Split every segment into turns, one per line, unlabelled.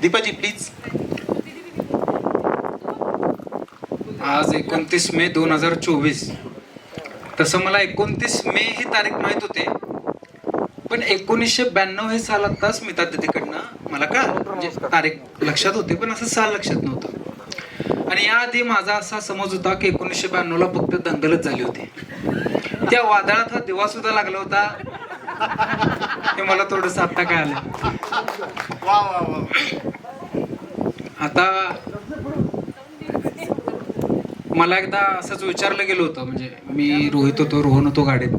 दीपाजी please
आज एकोणतीस मे दोन हजार चोवीस. तसं मला एकोणतीस मे ही तारीख माहीत होते पण एकोणीसशे ब्याण्णव हे साल आत्ताच मिळतात तिकडनं. मला का? म्हणजे तारीख लक्षात होते पण असं साल लक्षात नव्हतं. आणि याआधी माझा असा समज होता की एकोणीसशे ब्याण्णवला फक्त दंगलच झाली होती. त्या वादळात हा दिवा सुद्धा लागला होता. हे मला थोडस आता काय आलं
वा वा वा.
आता मला एकदा असंच विचारलं गेलं होतं म्हणजे मी रोहित होतो रोहन होतो गाडीत.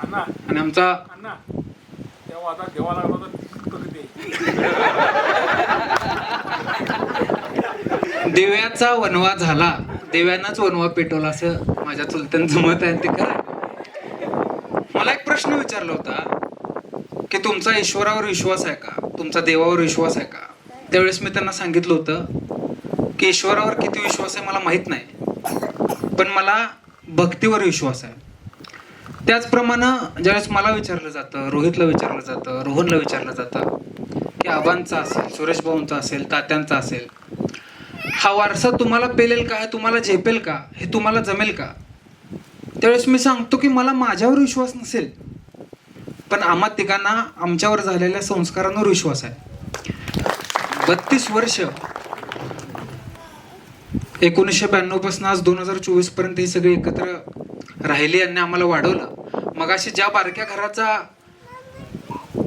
अण्णा.
आणि आमचा
अण्णा तेव्हा आता देवा लागला होता कधी
देव्याचा वनवा झाला. देव्यानाच वनवा पेटवला असं माझ्या चुलत्यांचं मत आहे ते खरं मला एक प्रश्न विचारला होता की तुमचा ईश्वरावर विश्वास आहे का? तुमचा देवावर विश्वास आहे का? त्यावेळेस मी त्यांना सांगितलं होतं की ईश्वरावर किती विश्वास आहे मला माहीत नाही पण मला भक्तीवर विश्वास आहे. त्याचप्रमाणे ज्यावेळेस मला विचारलं जातं रोहितला विचारलं जातं रोहनला विचारलं जातं की आबांचा असेल सुरेश भाऊंचा असेल तात्यांचा असेल हा वारसा तुम्हाला पेलेल का? हे तुम्हाला झेपेल का? हे तुम्हाला जमेल का? त्यावेळेस मी सांगतो की मला माझ्यावर विश्वास नसेल. पण आम्हा तिघांना आमच्यावर झालेल्या संस्कारांवर विश्वास आहे. बत्तीस वर्ष एकोणीसशे ब्याण्णवपासून आज दोन हजार चोवीसपर्यंत ही सगळी एकत्र राहिली आणि आम्हाला वाढवलं. मग अशी ज्या बारक्या घराचा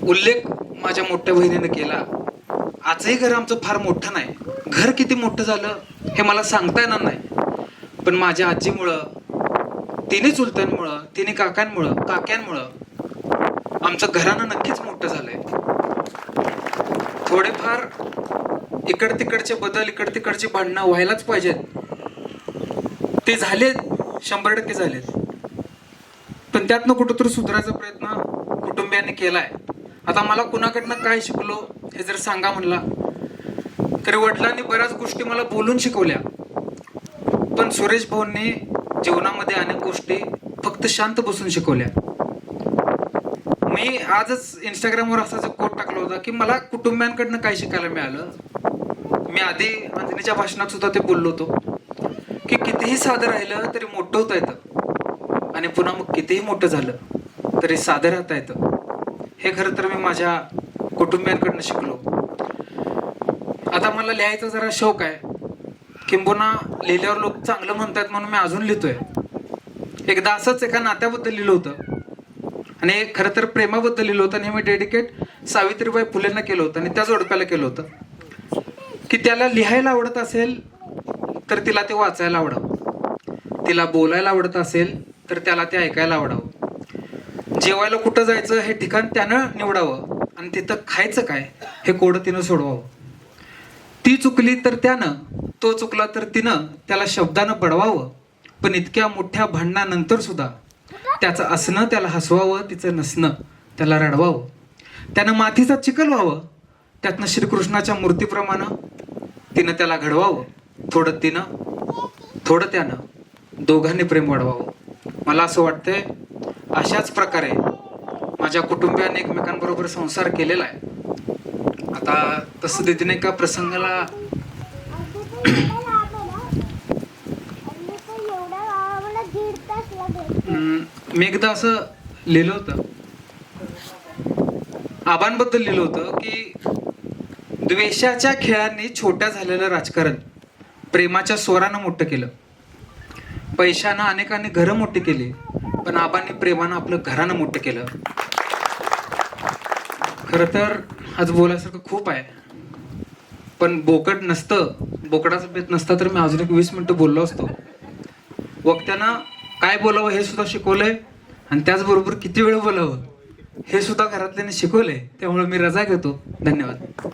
उल्लेख माझ्या मोठ्या बहिणीने केला आजही घर आमचं फार मोठं नाही. घर किती मोठं झालं हे मला सांगता येणार नाही. पण माझ्या आजीमुळं तिने चुलत्यांमुळं तिने काकांमुळं काक्यांमुळं आमचं घरानं नक्कीच मोठं झालंय. थोडेफार इकड तिकडचे बदल इकड तिकडची भांडणं व्हायलाच पाहिजेत. ते झाले शंभर टक्के झालेत. पण त्यातनं कुठंतरी सुधारायचा प्रयत्न कुटुंबियांनी केलाय. आता मला कुणाकडनं काय शिकलो हे जर सांगा म्हणला तरी वडिलांनी बऱ्याच गोष्टी मला बोलून शिकवल्या. पण सुरेश भाऊंनी जीवनामध्ये अनेक गोष्टी फक्त शांत बसून शिकवल्या. मी आजच इंस्टाग्रामवर असा कोट टाकला होता की मला कुटुंबियांकडनं काय शिकायला मिळालं? मी आधी अंजनीच्या भाषणात सुद्धा ते बोललो होतो की कितीही साधं राहिलं तरी मोठं होता येतं. आणि पुन्हा मग कितीही मोठं झालं तरी साधं राहता येतं. हे खरं तर मी माझ्या कुटुंबियांकडनं शिकलो. आता मला लिहायचा जरा शौक आहे. किंबहुना लिहिल्यावर लोक चांगलं म्हणतात म्हणून मी अजून लिहितोय. एकदा असंच एका नात्याबद्दल लिहिलं होतं. आणि खरं तर प्रेमाबद्दल लिहिलं होतं आणि मी डेडिकेट सावित्रीबाई फुलेंना केलं होतं आणि त्या जोडप्याला केलं होतं. की त्याला लिहायला आवडत असेल तर तिला ते वाचायला आवडावं. तिला बोलायला आवडत असेल तर त्याला ते ऐकायला आवडावं. जेवायला कुठं जायचं हे ठिकाण त्यानं निवडावं. आणि तिथं खायचं काय? हे कोडं तिनं सोडवावं. ती चुकली तर त्यानं तो चुकला तर तिनं त्याला शब्दानं बडवावं. पण इतक्या मोठ्या भांडणानंतर सुद्धा त्याचं असणं त्याला हसवावं तिचं नसणं त्याला रडवावं. त्यानं मातीचा चिखल व्हावं. त्यातनं श्रीकृष्णाच्या मूर्तीप्रमाणे तिनं त्याला घडवावं. थोडं तिनं थोडं त्यानं दोघांनी प्रेम वाढवावं. मला असं वाटतंय अशाच प्रकारे माझ्या कुटुंबियाने एकमेकांबरोबर संसार केलेला आहे. आता तसं दिदीने एका प्रसंगाला मी एकदा असं लिहिलं होतं. आबांबद्दल लिहिलं होतं की द्वेषाच्या खेळांनी छोट्या झालेलं राजकारण प्रेमाच्या स्वरानं मोठं केलं. पैशानं अनेकांनी घरं मोठी केली पण आबांनी प्रेमानं आपलं घरानं मोठं केलं. खरं तर आज बोलायसारखं खूप आहे. पण बोकड नसतं बोकडाचा बेत नसता तर मी अजून एक वीस मिनिटं बोललो असतो. वक्त्यानं काय बोलावं हे सुद्धा शिकवलंय आणि त्याचबरोबर किती वेळ बोलावं हे सुद्धा घरातल्याने शिकवलंय त्यामुळे मी रजा घेतो. धन्यवाद.